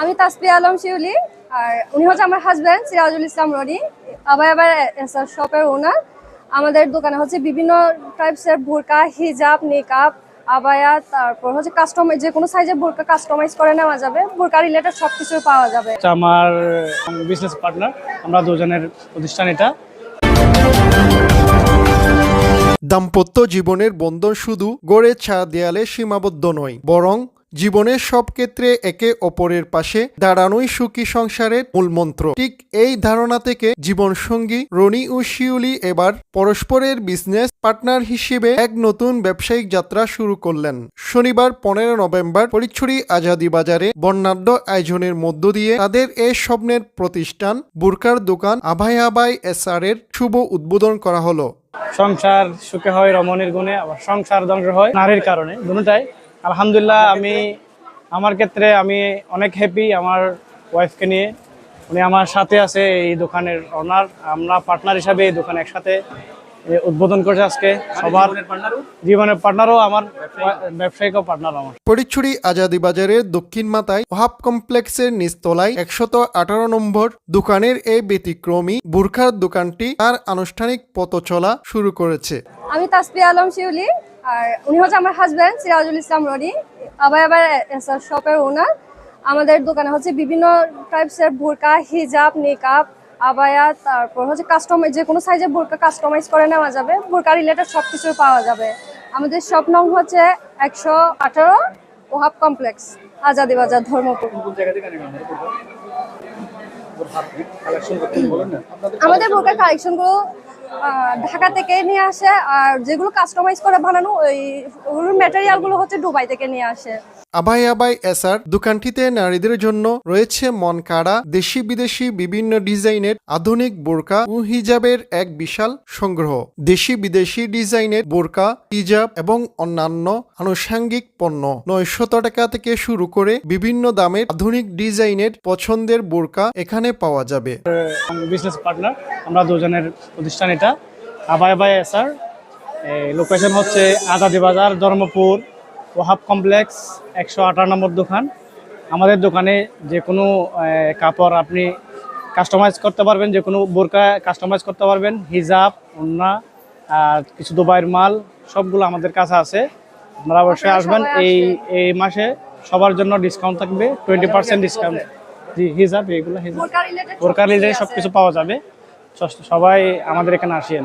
আমি তাসপি আলম শিউলি আর উনি হচ্ছে আমার হাজব্যান্ড সিরাজুল ইসলাম রনি। আবার আবার শপের ওনার আমাদের দোকানে হচ্ছে বিভিন্ন টাইপসের বোরকা হিজাব নিকাব আবায়া তারপর হচ্ছে কাস্টমাইজ যে কোনো সাইজের বোরকা কাস্টমাইজ করে নেওয়া যাবে। বোরকা রিলেটেড সব কিছু পাওয়া যাবে। আমার বিজনেস পার্টনার আমরা দুজনের প্রতিষ্ঠান এটা। দাম্পত্য জীবনের বন্ধন শুধু গড়ে ছা দেয়ালে সীমাবদ্ধ নয় বরং জীবনের সব ক্ষেত্রে একে অপরের পাশে দাঁড়ানোই সুখী সংসারের মূলমন্ত্র ঠিক এই ধারণা থেকে জীবনসঙ্গী রনি ও শিউলি এবার পরস্পরের বিজনেস পার্টনার হিসেবে এক নতুন ব্যবসায়িক যাত্রা শুরু করলেন। শনিবার পনেরো নভেম্বর পরিচ্ছুরি আজাদি বাজারে বর্ণাঢ্য আয়োজনের মধ্য দিয়ে তাদের এ স্বপ্নের প্রতিষ্ঠান বুরকার দোকান আভাই আভাই এসআর এর শুভ উদ্বোধন করা হলো। সংসার সুখে হয় রমণীর গুণে, আবার সংসার ধ্বংস হয় নারীর কারণে। দুটাই আলহামদুলিল্লাহ আমি আমার ক্ষেত্রে আমি অনেক হ্যাপি আমার ওয়াইফকে নিয়ে। উনি আমার সাথে আছে এই দোকানের ওনার আমরা পার্টনার হিসাবে এই দোকান একসাথে উদ্বোধন করছে আজকে সবার। জীবনের পার্টনারও আমার ব্যবসায়িক পার্টনার আমার। পরিচ্ছুরি আজাদি বাজারের দক্ষিণ মাথায় ওহাব কমপ্লেক্সের নিচতলায় একশত আঠারো নম্বর দোকানের এই ব্যতিক্রমী বুরখার দোকানটি তার আনুষ্ঠানিক পথ চলা শুরু করেছে। আমি তাসপি আলম শিউলি আর উনি হচ্ছে আমার হাজব্যান্ড সিরাজুল ইসলাম রনি। আবার আবার শপের ওনার আমাদের দোকানে হচ্ছে বিভিন্ন টাইপসের বোরকা হিজাব নিকাব আবায়া তারপর হচ্ছে কাস্টমাইজ যে কোনো সাইজের বোরকা কাস্টমাইজ করে নেওয়া যাবে। বোরকা রিলেটেড সব কিছু পাওয়া যাবে। আমাদের শপ নং হচ্ছে একশো আঠারো ওহাব কমপ্লেক্স আজাদি বাজার ধর্মপুর। আমাদের বোরকার কালেকশনগুলো ঢাকা থেকে নিয়ে আসে আর যেগুলো কাস্টমাইজ করে বানানো ওই ম্যাটেরিয়ালগুলো হচ্ছে দুবাই থেকে নিয়ে আসে। আবাই আবাই এসআর দোকানটিতে নারীদের জন্য রয়েছে মন কাড়া দেশি বিদেশি বিভিন্ন ডিজাইনের আধুনিক বোরকা ও হিজাবের এক বিশাল সংগ্রহ। দেশি বিদেশি ডিজাইনের বোরকা হিজাব এবং অন্যান্য আনুষাঙ্গিক পণ্য। নয়শত টাকা থেকে শুরু করে বিভিন্ন দামের আধুনিক ডিজাইনের পছন্দের বোরকা এখানে পাওয়া যাবে। বিজনেস পার্টনার আমরা দুজনের প্রতিষ্ঠান এটা। আবাই বাই স্যার লোকেশন হচ্ছে আজাদি বাজার ধর্মপুর ওহাব কমপ্লেক্স একশো আঠারো নম্বর দোকান। আমাদের দোকানে যে কোনো কাপড় আপনি কাস্টমাইজ করতে পারবেন যে কোনো বোরকা কাস্টমাইজ করতে পারবেন। হিজাব ওন্না আর কিছু দুবাইয়ের মাল সবগুলো আমাদের কাছে আছে। আপনারা অবশ্যই আসবেন। এই এই মাসে সবার জন্য ডিসকাউন্ট থাকবে টোয়েন্টি পার্সেন্ট ডিসকাউন্ট জি হিজাব এইগুলো হিজাব। বোরকা রিলেটেড সব কিছু পাওয়া যাবে। সবাই আমাদের এখানে আসেন।